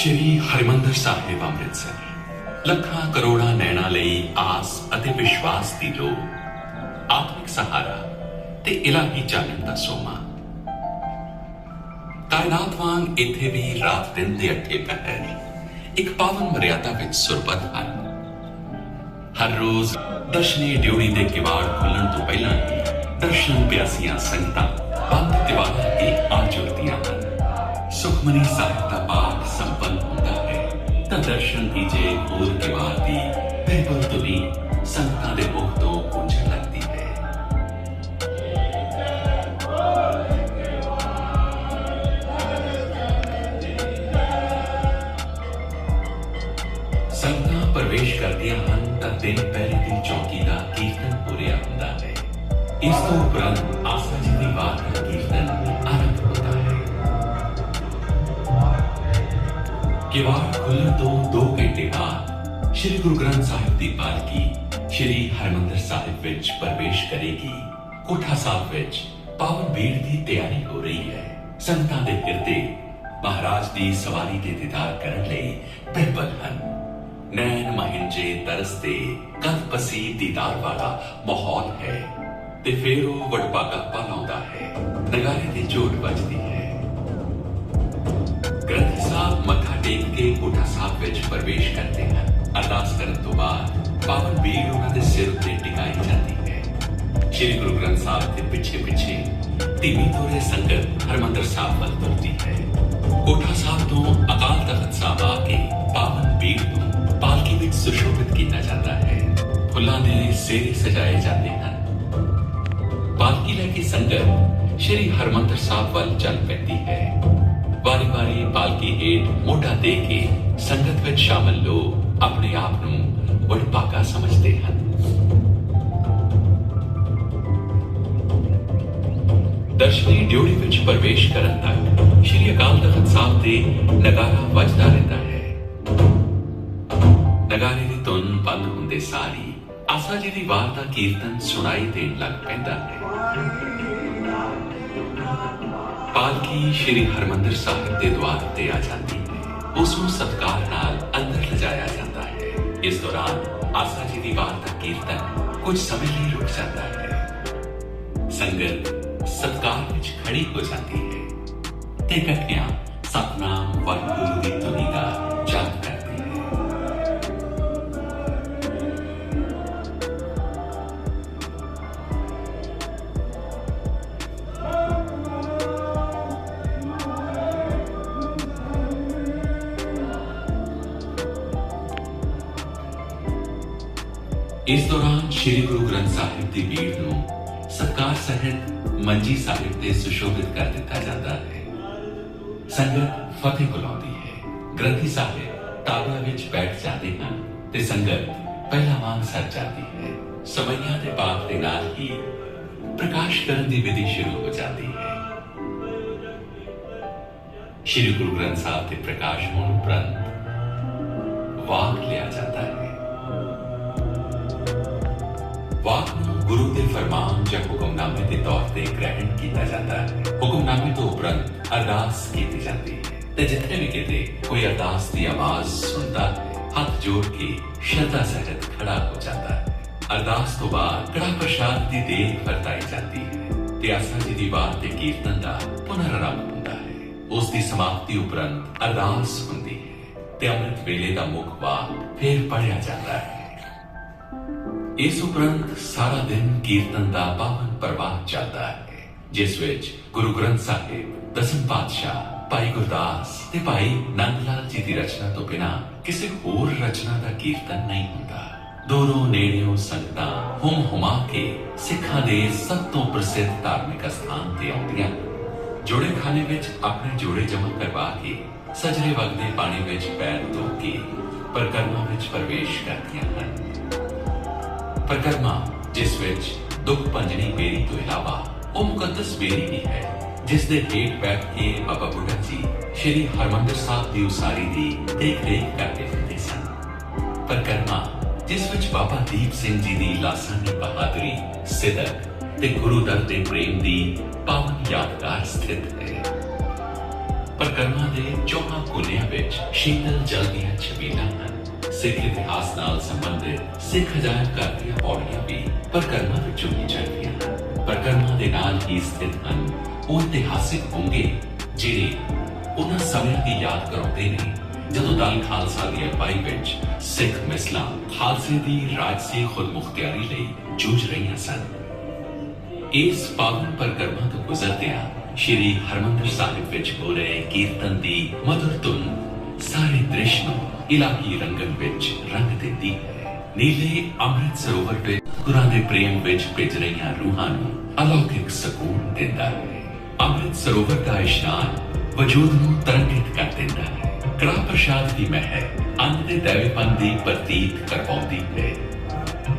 ਸ਼੍ਰੀ ਹਰਿਮੰਦਰ ਸਾਹਿਬ ਅੰਮ੍ਰਿਤਸਰ। ਲੱਖਾਂ ਕਰੋੜਾਂ ਨੈਣਾ ਲਈ ਆਸ ਅਤੇ ਵਿਸ਼ਵਾਸ ਦੀ ਲੋ ਆਤਮਿਕ ਸਹਾਰਾ ਤੇ ਇਲਾਹੀ ਚਾਨਣ ਦਾ ਸੋਮਾ। ਕਾਇਨਾਤ ਵਾਂਗ ਇੱਥੇ ਵੀ ਰਾਤ ਦਿਨ ਦੇ ਅੱਠੇ ਪਹਿਰ ਇੱਕ ਪਾਵਨ ਮਰਿਆਦਾ ਵਿੱਚ ਸੁਰਬਤ ਹਨ। ਹਰ ਰੋਜ਼ ਦਰਸ਼ਨੀ ਡਿਊਟੀ ਦੇ ਕਿਵਾੜ ਖੁੱਲਣ ਤੋਂ ਪਹਿਲਾਂ ਦਰਸ਼ਨ ਪਿਆਸੀਆਂ ਸੰਗਤਾਂ ਬੰਦ ਦੀਵਾਰਾਂ ਤੇ ਆ ਜੁੜਦੀਆਂ ਹਨ। ਸੁਖਮਨੀ ਸਾਹਿਬ ਦਾ ਪਾਠ ਹੈ ਤਾਂ ਦਰਸ਼ਨ ਕੀਜੇ ਹੋਰ ਕਿਵਾੜ ਦੀ ਬਿਲਕੁਲ ਤੁਲੀ ਸੰਗਤਾਂ ਦੇ ਮੁਖ ਤੋਂ ਗੂੰਜਣ ਲੱਗਦੀ ਹੈ ਸੰਗਤਾਂ ਪ੍ਰਵੇਸ਼ ਕਰਦੀਆਂ ਹਨ ਤਾਂ ਦਿਨ ਪਹਿਲੇ ਦੀ ਚੌਕੀ ਦਾ ਕੀਰਤਨ ਪੂਰਿਆ ਹੁੰਦਾ ਹੈ ਇਸ ਤੋਂ ਉਪਰੰਤ ਕਿਵਾੜ ਖੁੱਲ੍ਹਣ ਤੋਂ 2 ਘੰਟੇ ਬਾਅਦ ਸ੍ਰੀ ਗੁਰੂ ਗ੍ਰੰਥ ਸਾਹਿਬ ਦੀ ਪਾਲਕੀ ਸ੍ਰੀ ਹਰਿਮੰਦਰ ਸਾਹਿਬ ਵਿੱਚ ਪ੍ਰਵੇਸ਼ ਕਰੇਗੀ ਕੋਠਾ ਸਾਹਿਬ ਵਿੱਚ ਪਾਵਨ ਭੀੜ ਦੀ ਤਿਆਰੀ ਹੋ ਰਹੀ ਹੈ ਸੰਗਤਾਂ ਦੇ ਹਿਰਦੇ ਮਹਾਰਾਜ ਦੀ ਸਵਾਰੀ ਦੇ ਦੀਦਾਰ ਕਰਨ ਲਈ ਬਿਲਕੁਲ ਹਨ ਨੈਣ ਮਹਿੰਜੇ ਤਰਸਦੇ ਕਦ ਪਸੀ ਦੀਦਾਰ ਵਾਲਾ ਮਾਹੌਲ ਹੈ ਤੇ ਫਿਰ ਉਹ ਵਡਭਾਗਾ ਪਾ ਲਾਉਂਦਾ ਹੈ ਨਗਾਰੇ ਦੀ ਝੋਟ ਵੱਜਦੀ ਹੈ ਗ੍ਰੰਥੀ ਸਾਹਿਬ ਮੱਥਾ ਟੇਕ ਕੇ ਕੋਠਾ ਸਾਹਿਬ ਵਿੱਚ ਪ੍ਰਵੇਸ਼ ਕਰਦੇ ਹਨ ਅਰਦਾਸ ਕਰਨ ਤੋਂ ਬਾਅਦ ਪਾਵਨ ਬੀੜ ਉਹਨਾਂ ਦੇ ਸਿਰ ਉੱਤੇ ਟਿਕਾਈ ਜਾਂਦੀ ਹੈ ਸ਼੍ਰੀ ਗੁਰੂ ਗ੍ਰੰਥ ਸਾਹਿਬ ਦੇ ਪਿੱਛੇ ਪਿੱਛੇ ਧੀਮੀ ਤੋਰੇ ਸੰਗਤ ਹਰਮੰਦਰ ਸਾਹਿਬ ਵੱਲ ਤੁਰਦੀ ਹੈ ਕੋਠਾ ਸਾਹਿਬ ਤੋਂ ਅਕਾਲ ਤਖਤ ਸਾਹਿਬ ਆ ਕੇ ਪਾਵਨ ਬੀੜ ਨੂੰ ਪਾਲਕੀ ਵਿੱਚ ਸੁਸ਼ੋਭਿਤ ਕੀਤਾ ਜਾਂਦਾ ਹੈ ਫੁੱਲਾਂ ਦੇ ਸੇਰੇ ਸਜਾਏ ਜਾਂਦੇ ਹਨ ਪਾਲਕੀ ਲੈ ਕੇ ਸੰਗਤ ਸ਼੍ਰੀ ਹਰਮੰਦਰ ਸਾਹਿਬ ਵੱਲ ਚੱਲ ਪੈਂਦੀ ਹੈ ਵਾਰੀ-ਵਾਰੀ ਪਾਲਕੀ ਹੇਠ ਮੋਢਾ ਦੇ ਕੇ ਸੰਗਤ ਵਿੱਚ ਸ਼ਾਮਲ ਲੋਕ ਆਪਣੇ ਆਪ ਨੂੰ ਵਡਭਾਗਾ ਸਮਝਦੇ ਹਨ ਦਰਸ਼ਨੀ ਡਿਊਟੀ ਵਿੱਚ ਪ੍ਰਵੇਸ਼ ਕਰਨ ਤੱਕ ਸ਼੍ਰੀ ਅਕਾਲ ਤਖਤ ਸਾਹਿਬ ਦੇ ਨਗਾਰਾ ਵੱਜਦਾ ਰਹਿੰਦਾ ਹੈ ਨਗਾਰੇ ਦੀ ਧੁਨ ਬੰਦ ਹੁੰਦੇ ਸਾਰੀ ਆਸਾ ਜੀ ਦੀ ਵਾਰ ਦਾ ਕੀਰਤਨ ਸੁਣਾਈ ਦੇਣ ਲੱਗ ਪੈਂਦਾ ਹੈ ਪਾਲਕੀ ਸ਼੍ਰੀ ਹਰਮੰਦਰ ਸਾਹਿਬ ਦੇ ਦੁਆਰ ਤੇ ਆ ਜਾਂਦੀ ਹੈ ਉਸ ਨੂੰ ਸਤਕਾਰ ਨਾਲ ਅੰਦਰ ਲਿਜਾਇਆ ਜਾਂਦਾ ਹੈ ਇਸ ਦੌਰਾਨ ਆਸਾ ਜੀ ਦੀ ਵਾਰ ਦਾ ਕੀਰਤਨ ਕੁਝ ਸਮੇਂ ਲਈ ਰੁਕ ਜਾਂਦਾ ਹੈ ਸੰਗਤ ਸਤਕਾਰ ਵਿੱਚ ਖੜੀ ਹੋ ਜਾਂਦੀ ਹੈ ਤੇ ਇਕੱਠਿਆਂ ਸਤਨਾਮ ਵਾਹਿਗੁਰੂ ਦੀ ਧੁਨੀ ਦਾ ਜਾਪ ਇਸ ਦੌਰਾਨ ਸ੍ਰੀ ਗੁਰੂ ਗ੍ਰੰਥ ਸਾਹਿਬ ਦੀ ਭੀੜ ਨੂੰ ਸਤਕਾਰ ਸਹਿਤ ਮੰਜੀ ਸਾਹਿਬ ਤੇ ਸੁਸ਼ੋਭਿਤ ਕਰ ਦਿੱਤਾ ਜਾਂਦਾ ਹੈ। ਸੰਗਤ ਫਤਿਹ ਬੁਲਾਉਂਦੀ ਹੈ। ਗ੍ਰੰਥੀ ਸਾਹਿਬ ਤਾਬਲਾ ਵਿੱਚ ਬੈਠ ਜਾਂਦੇ ਹਨ ਤੇ ਸੰਗਤ ਪਹਿਲਾ ਵਾਂਗ ਸੱਜ ਜਾਂਦੀ ਹੈ। ਸਮਈਆਂ ਦੇ ਬਾਪ ਦੇ ਨਾਲ ਹੀ ਪ੍ਰਕਾਸ਼ ਕਰਨ ਦੀ ਵਿਧੀ ਸ਼ੁਰੂ ਹੋ ਜਾਂਦੀ ਹੈ। ਸ੍ਰੀ ਗੁਰੂ ਗ੍ਰੰਥ ਸਾਹਿਬ ਦੇ ਪ੍ਰਕਾਸ਼ ਹੋਣ ਉਪਰੰਤ ਵਾਕ ਲਿਆ ਜਾਂਦਾ ਹੈ। ਵਾਕ ਨੂੰ ਗੁਰੂ ਦੇ ਫਰਮਾਨ ਜਾਂ ਹੁਕਮਨਾਮੇ ਦੇ ਤੌਰ ਤੇ ਗ੍ਰਹਿਣ ਕੀਤਾ ਜਾਂਦਾ ਹੈ ਹੁਕਮਨਾਮੇ ਤੋਂ ਉਪਰੰਤ ਅਰਦਾਸ ਕੀਤੀ ਜਾਂਦੀ ਹੈ ਤੇ ਜਿੱਥੇ ਵੀ ਕਿਤੇ ਕੋਈ ਅਰਦਾਸ ਦੀ ਆਵਾਜ਼ ਸੁਣਦਾ ਹੈ ਹੱਥ ਜੋੜ ਕੇ ਸ਼ਰਧਾ ਸਹਿਤ ਖੜਾ ਹੋ ਜਾਂਦਾ ਹੈ ਅਰਦਾਸ ਤੋਂ ਬਾਅਦ ਕੜਾ ਪ੍ਰਸ਼ਾਦ ਦੀ ਦੇਗ ਵਰਤਾਈ ਜਾਂਦੀ ਹੈ ਤੇ ਆਸਾ ਜੀ ਦੀ ਬਾਤ ਤੇ ਕੀਰਤਨ ਦਾ ਪੁਨਰ ਆਰੰਭ ਹੁੰਦਾ ਹੈ ਉਸ ਦੀ ਸਮਾਪਤੀ ਉਪਰੰਤ ਅਰਦਾਸ ਹੁੰਦੀ ਹੈ ਤੇ ਅੰਮ੍ਰਿਤ ਵੇਲੇ ਦਾ ਮੁੱਖ ਵਾਕ ਫੇਰ ਪੜਿਆ ਜਾਂਦਾ ਹੈ ਇਸ ਉਪਰੰਤ ਸਾਰਾ ਦਿਨ ਕੀਰਤਨ ਦਾ ਪਾਵਨ ਪ੍ਰਵਾਹ ਚੱਲਦਾ ਹੈ, ਜਿਸ ਵਿੱਚ ਗੁਰੂ ਗ੍ਰੰਥ ਸਾਹਿਬ, ਦਸਮ ਪਾਤਸ਼ਾਹ, ਭਾਈ ਗੁਰਦਾਸ ਤੇ ਭਾਈ ਨੰਦ ਲਾਲ ਜੀ ਦੀ ਰਚਨਾ ਤੋਂ ਬਿਨਾ ਕਿਸੇ ਹੋਰ ਰਚਨਾ ਦਾ ਕੀਰਤਨ ਨਹੀਂ ਹੁੰਦਾ। ਦੂਰੋਂ ਨੇੜਿਓਂ ਸੰਗਤਾਂ ਹੁਮ ਹੁਮਾ ਕੇ ਸਿੱਖਾਂ ਦੇ ਸਭ ਤੋਂ ਪ੍ਰਸਿੱਧ ਧਾਰਮਿਕ ਸਥਾਨ ਤੇ ਆਉਂਦੀਆਂ ਜੋੜੇ ਖਾਨੇ ਵਿੱਚ ਆਪਣੇ ਜੋੜੇ ਜਮ੍ਹਾਂ ਕਰਵਾ ਕੇ, ਸਜਰੇ ਵਗਦੇ ਪਾਣੀ ਵਿੱਚ ਪੈਰ ਧੋ ਕੇ ਪਰਕਰਮਾ ਵਿੱਚ ਪ੍ਰਵੇਸ਼ ਕਰਦੀਆਂ ਹਨ। ਪਰਕਰਮਾ, ਜਿਸ ਵਿੱਚ ਦੁੱਖ ਪੰਜਣੀ ਬੇਰੀ ਤੋਂ ਇਲਾਵਾ ਉਹ ਮੁਕੱਦਸ ਬੇਰੀ ਵੀ ਹੈ, ਜਿਸ ਦੇ ਹੇਠ ਬੈਠ ਕੇ ਬਾਬਾ ਬੁੱਢਾ ਜੀ ਸ਼੍ਰੀ ਹਰਮੰਦਰ ਸਾਹਿਬ ਦੀ ਉਸਾਰੀ ਦੀ ਦੇਖ ਰੇਖ ਕਰਦੇ ਹੁੰਦੇ ਸਨ। ਪਰਕਰਮਾ, ਜਿਸ ਵਿੱਚ ਬਾਬਾ ਦੀਪ ਸਿੰਘ ਜੀ ਦੀ ਲਾਸਾਨੀ ਬਹਾਦਰੀ ਸਿੱਧਕ ਤੇ ਗੁਰੂ ਦਰ ਦੇ ਪ੍ਰੇਮ ਦੀ ਪਾਵਨ ਯਾਦਗਾਰ ਸਥਿਤ ਹੈ। ਪਰਕਰਮਾ ਦੇ ਚੌਹਾਂ ਕੋਨਿਆਂ ਵਿੱਚ ਸ਼ੀਤਲ ਜਲ ਦੀਆਂ ਛਬੀਲਾਂ ਹਨ। ਸਿੱਖ ਇਤਿਹਾਸ ਨਾਲ ਸੰਬੰਧਿਤ ਸਿੱਖ ਅਜਾਇਬ ਘਰ ਦੀਆਂ ਪੌੜੀਆਂ ਵੀ ਪਰਕਰਮਾ ਵਿੱਚੋਂ ਹੀ ਚੜ੍ਹਦੀਆਂ ਹਨ। ਪਰਕਰਮਾ ਦੇ ਨਾਲ ਹੀ ਸਥਿਤ ਹਨ ਉਹ ਇਤਿਹਾਸਿਕ ਬੁੰਗੇ ਜਿਹੜੇ ਉਹਨਾਂ ਸਮਿਆਂ ਦੀ ਯਾਦ ਕਰਾਉਂਦੇ ਨੇ, ਜਦੋਂ ਦਲ ਖਾਲਸਾ ਦੀ ਅਗਵਾਈ ਵਿੱਚ ਸਿੱਖ ਮਿਸਲਾਂ ਖਾਲਸੇ ਦੀ ਰਾਜਸੀ ਖੁਦਮੁਖਤਿਆਰੀ ਲਈ ਜੂਝ ਰਹੀਆਂ ਸਨ। ਇਸ ਪਾਵਨ ਪਰਕਰਮਾ ਤੋਂ ਗੁਜ਼ਰਦਿਆਂ ਸ਼੍ਰੀ ਹਰਮੰਦਰ ਸਾਹਿਬ ਵਿੱਚ ਹੋ ਰਹੇ ਕੀਰਤਨ ਦੀ ਮధుਰ ਧੁਨ ਸਾਰੇ ਦ੍ਰਿਸ਼ ਨੂੰ ਇਲਾਹੀ ਰੰਗਨ ਵਿੱਚ ਰੰਗ ਦਿੰਦੀ ਹੈ ਨੀਲੇ ਅੰਮ੍ਰਿਤ ਸਰੋਵਰ ਵਿੱਚ ਗੁਰਾਂ ਪ੍ਰੇਮ ਵਿੱਚ ਭਿੱਜ ਰਹੀਆਂ ਰੂਹਾਂ ਨੂੰ ਅਲੌਕਿਕ ਸਕੂਨ ਦਿੰਦਾ ਹੈ ਅੰਮ੍ਰਿਤ ਸਰੋਵਰ ਦਾ ਇਸ਼ਨਾਨ ਵਜੂਦ ਨੂੰ ਤਰੰਗਿਤ ਕਰ ਦਿੰਦਾ ਹੈ ਕੜਾ ਪ੍ਰਸ਼ਾਦ ਦੀ ਮਹਿਰ ਅੰਨ ਦੇ ਦੇਵੇਪਨ ਦੀ ਪ੍ਰਤੀਤ ਕਰਵਾਉਂਦੀ ਹੈ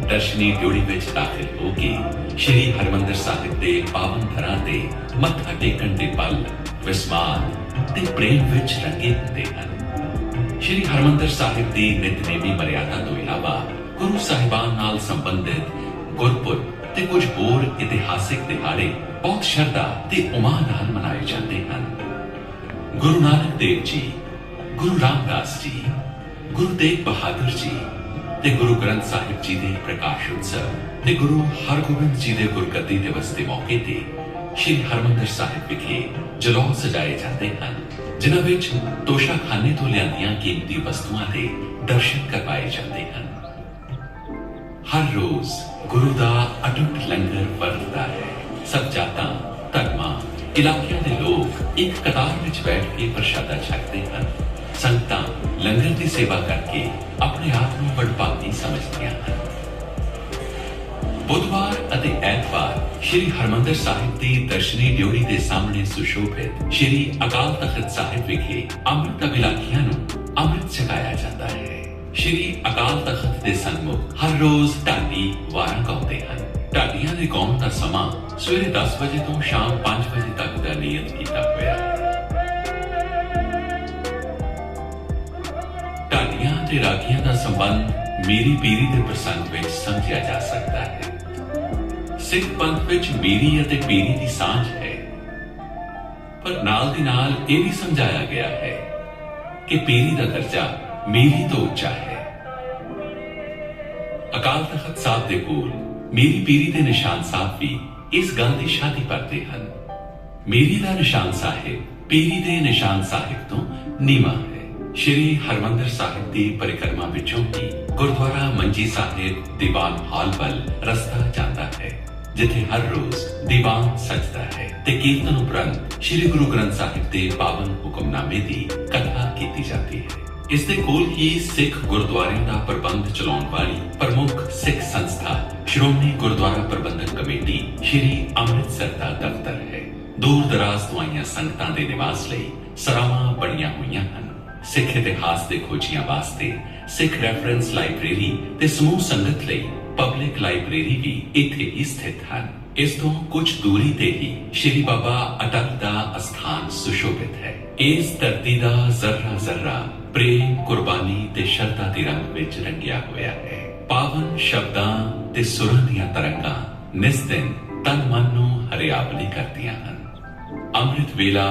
ਦਰਸ਼ਨੀ ਡਿਊਟੀ ਵਿੱਚ ਦਾਖਲ ਹੋ ਕੇ ਸ਼੍ਰੀ ਹਰਮੰਦਰ ਸਾਹਿਬ ਦੇ ਪਾਵਨ ਥਰਾਂ ਤੇ ਮੱਥਾ ਟੇਕਣ ਦੇ ਪਲ ਵਿਸਮਾਨ ਤੇ ਪ੍ਰੇਮ ਵਿੱਚ ਰੰਗੇ ਹੁੰਦੇ ਹਨ ਸ਼੍ਰੀ ਹਰਮੰਦਰ ਸਾਹਿਬ ਦੀ ਨਿਤਨੇਮੀ ਮਰਿਆਦਾ ਤੋਂ ਇਲਾਵਾ ਗੁਰੂ ਸਾਹਿਬਾਨ ਨਾਲ ਸੰਬੰਧਿਤ ਗੁਰਪੁਰਬ ਤੇ ਕੁਝ ਹੋਰ ਇਤਿਹਾਸਿਕ ਦਿਹਾੜੇ ਬਹੁਤ ਸ਼ਰਧਾ ਤੇ ਉਮਾ ਨਾਲ ਮਨਾਏ ਜਾਂਦੇ ਹਨ। ਗੁਰੂ ਨਾਨਕ ਦੇਵ ਜੀ, ਗੁਰੂ ਰਾਮਦਾਸ ਜੀ, ਗੁਰੂ ਤੇਗ ਬਹਾਦਰ ਜੀ ਤੇ ਗੁਰੂ ਗ੍ਰੰਥ ਸਾਹਿਬ ਜੀ ਦੇ ਪ੍ਰਕਾਸ਼ ਉਤਸਵ ਤੇ ਗੁਰੂ ਹਰਗੋਬਿੰਦ ਜੀ ਦੇ ਗੁਰਗੱਦੀ ਦਿਵਸ ਦੇ ਮੌਕੇ ਤੇ ਸ਼੍ਰੀ ਹਰਮੰਦਰ ਸਾਹਿਬ ਵਿਖੇ ਜਲੌ ਸਜਾਏ ਜਾਂਦੇ ਹਨ। ਜਿਨ੍ਹਾਂ ਵਿੱਚ ਤੋਸ਼ਾਖਾਨੇ ਤੋਂ ਲਿਆਂਦੀਆਂ ਕੀਮਤੀ ਵਸਤੂਆਂ ਦੇ ਦਰਸ਼ਨ ਕਰਵਾਏ ਜਾਂਦੇ ਹਨ। ਹਰ ਰੋਜ਼ ਗੁਰੂ ਦਾ ਅਟੁੱਟ ਲੰਗਰ ਵਰਤਦਾ ਹੈ। ਸਭ ਜਾਤਾਂ, ਧਰਮਾਂ, ਇਲਾਕਿਆਂ ਦੇ ਲੋਕ ਇੱਕ ਕਤਾਰ ਵਿੱਚ ਬੈਠ ਕੇ ਪ੍ਰਸ਼ਾਦਾ ਛਕਦੇ ਹਨ। ਸੰਗਤਾਂ ਲੰਗਰ ਦੀ ਸੇਵਾ ਕਰਕੇ ਆਪਣੇ ਆਪ ਨੂੰ ਵਡਭਾਗੀ ਸਮਝਦੀਆਂ ਹਨ। ਬੁੱਧਵਾਰ ਅਤੇ ਐਤਵਾਰ ਸ਼੍ਰੀ ਹਰਮੰਦਰ ਸਾਹਿਬ ਦੀ ਦਰਸ਼ਨੀ ਡਿਊਰੀ ਦੇ ਸਾਹਮਣੇ ਸੁਸ਼ੋਭਿਤ ਸ਼੍ਰੀ ਅਕਾਲ ਤਖਤ ਸਾਹਿਬ ਵਿਖੇ ਅੰਮ੍ਰਿਤ ਅਭਿਲਾਖੀਆਂ ਨੂੰ ਅੰਮ੍ਰਿਤ ਛਕਾਇਆ ਜਾਂਦਾ ਹੈ। ਸ਼੍ਰੀ ਅਕਾਲ ਤਖਤ ਦੇ ਸਨਮੁਖ ਹਰ ਰੋਜ਼ ਢਾਡੀ ਵਾਰਾਂ ਗਾਉਂਦੇ ਹਨ। ਢਾਡੀਆਂ ਦੇ ਗਾਉਣ ਦਾ ਸਮਾਂ ਸਵੇਰੇ 10 ਵਜੇ ਤੋਂ ਸ਼ਾਮ 5 ਵਜੇ ਤੱਕ ਦਾ ਨਿਯਤ ਕੀਤਾ ਹੋਇਆ। ਹੈ ਢਾਡੀਆਂ ਤੇ ਰਾਖੀਆਂ ਦਾ ਸੰਬੰਧ ਮੇਰੀ ਪੀਰੀ ਦੇ ਪ੍ਰਸੰਗ ਵਿੱਚ ਸਮਝਿਆ ਜਾ ਸਕਦਾ ਹੈ। ਸਿੱਖ ਪੰਥ ਵਿੱਚ ਮੇਰੀ ਅਤੇ ਪੀਰੀ ਦੀ ਸਾਂਝ ਹੈ। ਪਰ ਨਾਲ ਦੀ ਨਾਲ ਇਹ ਵੀ ਸਮਝਾਇਆ ਗਿਆ ਹੈ ਕਿ ਪੀਰੀ ਦਾ ਦਰਜਾ ਮੇਰੀ ਤੋਂ ਉੱਚਾ ਹੈ। ਅਕਾਲ ਤਖਤ ਸਾਹਿਬ ਦੇ ਕੋਲ ਮੇਰੀ ਪੀਰੀ ਦੇ ਨਿਸ਼ਾਨ ਸਾਹਿਬ ਵੀ ਇਸ ਗੱਲ ਦੀ ਸ਼ਾਦੀ ਕਰਦੇ ਹਨ। ਮੇਰੀ ਦਾ ਨਿਸ਼ਾਨ ਸਾਹਿਬ ਪੀਰੀ ਦੇ ਨਿਸ਼ਾਨ ਸਾਹਿਬ ਤੋਂ ਨੀਵਾ ਹੈ। ਸ਼੍ਰੀ ਹਰਮੰਦਰ ਸਾਹਿਬ ਦੀ ਪਰਿਕਰਮਾ ਵਿੱਚੋਂ ਹੀ ਗੁਰਦੁਆਰਾ ਮੰਜੀ ਸਾਹਿਬ ਦੀਵਾਨ ਹਾਲ ਵੱਲ ਰਸਤਾ ਜਾਂਦਾ ਹੈ। ਜਿੱਥੇ ਹਰ ਰੋਜ਼ ਦੀਵਾਨ ਸਜਦਾ ਹੈ ਤੇ ਕੀਰਤਨ ਉਪਰੰਤ ਸ਼੍ਰੀ ਗੁਰੂ ਗ੍ਰੰਥ ਸਾਹਿਬ ਦੇ ਪਾਵਨ ਹੁਕਮਨਾਮੇ ਦੀ ਕਥਾ ਕੀਤੀ ਜਾਂਦੀ ਹੈ। ਇਸ ਦੇ ਕੋਲ ਹੀ ਸਿੱਖ ਗੁਰਦੁਆਰਿਆਂ ਦਾ ਪ੍ਰਬੰਧ ਚਲਾਉਣ ਵਾਲੀ ਪ੍ਰਮੁੱਖ ਸਿੱਖ ਸੰਸਥਾ ਸ਼੍ਰੋਮਣੀ ਗੁਰਦੁਆਰਾ ਪ੍ਰਬੰਧਕ ਕਮੇਟੀ ਸ਼੍ਰੀ ਅੰਮ੍ਰਿਤਸਰ ਦਾ ਦਫ਼ਤਰ ਹੈ। ਦੂਰ ਦਰਾਜ਼ ਤੋਂ ਆਈਆਂ ਸੰਗਤਾਂ ਦੇ ਨਿਵਾਸ ਲਈ ਸਰਾਵਾਂ ਬਣੀਆਂ ਹੋਈਆਂ ਹਨ। ਸਿੱਖ ਇਤਿਹਾਸ ਦੇ ਖੋਜੀਆਂ ਵਾਸਤੇ ਸਿੱਖ ਰੈਫਰੈਂਸ ਲਾਇਬ੍ਰੇਰੀ ਤੇ ਸਮੂਹ ਸੰਗਤ ਲਈ ਪਬਲਿਕ ਲਾਇਬ੍ਰੇਰੀ ਵੀ ਇੱਥੇ ਹੀ ਸਥਿਤ ਹਨ। ਇਸ ਤੋਂ ਕੁਝ ਦੂਰੀ ਤੇ ਹੀ ਸ਼੍ਰੀ ਬਾਬਾ ਅਟਲ ਦਾ ਅਸਥਾਨ ਸੁਸ਼ੋਭਿਤ ਹੈ। ਇਸ ਧਰਤੀ ਦਾ ਜ਼ਰਰਾ ਜ਼ਰਰਾ ਪ੍ਰੇਮ, ਕੁਰਬਾਨੀ ਤੇ ਸ਼ਰਧਾ ਦੇ ਰੰਗ ਵਿੱਚ ਰੰਗਿਆ ਹੋਇਆ ਹੈ। ਪਾਵਨ ਸ਼ਬਦਾਂ ਤੇ ਸੁਰਾਂ ਦੀਆਂ ਤਰੰਗਾਂ ਨਿਸ ਦਿਨ ਤਨ ਮਨ ਨੂੰ ਹਰਿਆਵਲੀ ਕਰਦੀਆਂ ਹਨ। ਅੰਮ੍ਰਿਤ ਵੇਲਾ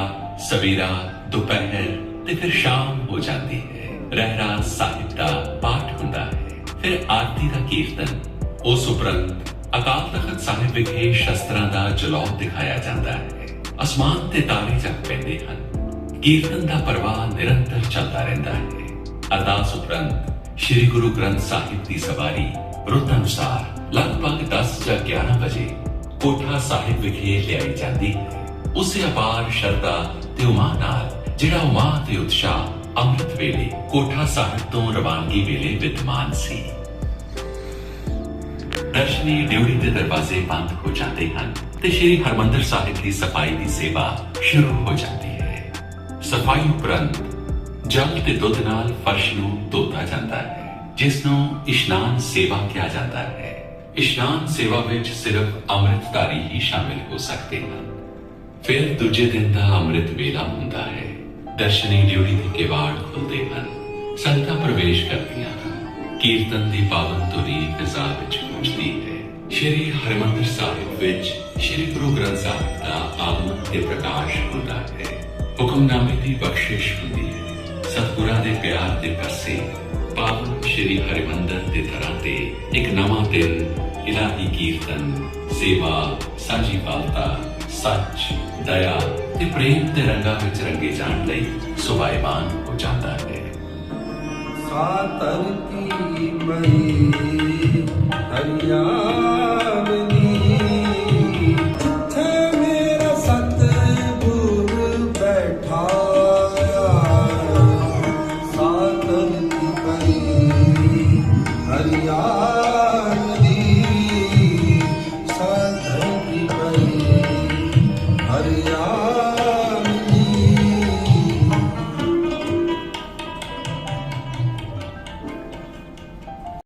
ਸਵੇਰਾ, ਦੁਪਹਿਰ ਤੇ ਫਿਰ ਸ਼ਾਮ ਹੋ ਜਾਂਦੀ ਹੈ। ਰਹਿਰਾ ਸਾਹਿਬ ਦਾ ਪਾਠ ਹੁੰਦਾ ਹੈ। ਫਿਰ ਆਰਤੀ ਦਾ ਕੀਰਤਨ ਉਸ ਉਪਰੰਤ ਅਕਾਲ ਤਖਤ ਸਾਹਿਬ ਵਿਖੇ ਸ਼ਸਤਰਾਂ ਦਾ ਜਲਾਉ ਦਿਖਾਇਆ ਜਾਂਦਾ ਹੈ ਅਸਮਾਨ ਤੇ ਤਾਰੇ ਜਗ ਪੈਂਦੇ ਹਨ ਕੀਰਤਨ ਦਾ ਪ੍ਰਵਾਹ ਨਿਰੰਤਰ ਚੱਲਦਾ ਰਹਿੰਦਾ ਹੈ ਅਰਦਾਸ ਉਪਰੰਤ ਸ੍ਰੀ ਗੁਰੂ ਗ੍ਰੰਥ ਸਾਹਿਬ ਦੀ ਸਵਾਰੀ ਰੁੱਤ ਅਨੁਸਾਰ ਲਗਭਗ 10 ਜਾਂ 11 ਵਜੇ ਕੋਠਾ ਸਾਹਿਬ ਵਿਖੇ ਲਿਆਈ ਜਾਂਦੀ ਹੈ ਉਸੇ ਅਪਾਰ ਸ਼ਰਧਾ ਤੇ ਉਮਾ ਨਾਲ ਜਿਹੜਾ ਉਮਾ ਤੇ ਉਤਸ਼ਾਹ ਅੰਮ੍ਰਿਤ ਵੇਲੇ ਕੋਠਾ ਸਾਹਿਬ ਤੋਂ ਰਵਾਨਗੀ ਵੇਲੇ ਵਿਦਮਾਨ ਸੀ ਦਰਸ਼ਨੀ ਡਿਊਟੀ ਦੇ ਦਰਵਾਜ਼ੇ ਬੰਦ ਹੋ ਜਾਂਦੇ ਹਨ ਤੇ ਸ਼੍ਰੀ ਹਰਮੰਦਰ ਸਾਹਿਬ ਦੀ ਸਫ਼ਾਈ ਦੀ ਸੇਵਾ ਸ਼ੁਰੂ ਹੋ ਜਾਂਦੀ ਹੈ। ਸਫ਼ਾਈ ਉਪਰੰਤ ਜਲ ਤੇ ਦੁੱਧ ਨਾਲ ਫਰਸ਼ ਨੂੰ ਧੋਤਾ ਜਾਂਦਾ ਹੈ, ਜਿਸ ਨੂੰ ਇਸ਼ਨਾਨ ਸੇਵਾ ਕਿਹਾ ਜਾਂਦਾ ਹੈ। ਇਸ਼ਨਾਨ ਸੇਵਾ ਵਿੱਚ ਸਿਰਫ ਅੰਮ੍ਰਿਤਧਾਰੀ ਹੀ ਸ਼ਾਮਿਲ ਹੋ ਸਕਦੇ ਹਨ। ਫਿਰ ਦੂਜੇ ਦਿਨ ਦਾ ਅੰਮ੍ਰਿਤ ਵੇਲਾ ਹੁੰਦਾ ਹੈ। ਦਰਸ਼ਨੀ ਡਿਊਟੀ ਦੇ ਕਿਵਾੜ ਖੁੱਲਦੇ ਹਨ। ਸੰਗਤਾਂ ਪ੍ਰਵੇਸ਼ ਕਰਦੀਆਂ ਹਨ। ਕੀਰਤਨ ਦੀ ਪਾਵਨ ਧੁਨੀ ਫਿਜ਼ਾ ਵਿੱਚ ਗੂੰਜਦੀ ਹੈ। ਸ਼੍ਰੀ ਹਰਿਮੰਦਰ ਸਾਹਿਬ ਵਿੱਚ ਸ਼੍ਰੀ ਗੁਰੂ ਗ੍ਰੰਥ ਸਾਹਿਬ ਦਾ ਆਗਮਨ ਤੇ ਪ੍ਰਕਾਸ਼ ਹੁੰਦਾ ਹੈ। ਹੁਕਮਨਾਮੇ ਦੀ ਬਖਸ਼ਿਸ਼ ਹੁੰਦੀ ਹੈ। ਸਤਿਗੁਰਾਂ ਦੇ ਪਿਆਰ ਦੇ ਪਾਸੇ ਪਾਵਨ ਸ਼੍ਰੀ ਹਰਿਮੰਦਰ ਦੇ ਥਰਾਂ ਤੇ ਇੱਕ ਨਵਾਂ ਦਿਨ ਇਲਾਹੀ ਕੀਰਤਨ, ਸੇਵਾ, ਸਾਂਝੀ ਪਾਲਤਾ, ਸੱਚ, ਦਇਆ ਤੇ ਪ੍ਰੇਮ ਦੇ ਰੰਗਾਂ ਵਿੱਚ ਰੰਗੇ ਜਾਣ ਲਈ ਸੁਭਾਇਮਾਨ ਹੋ ਜਾਂਦਾ ਹੈ खातर की मई हरिया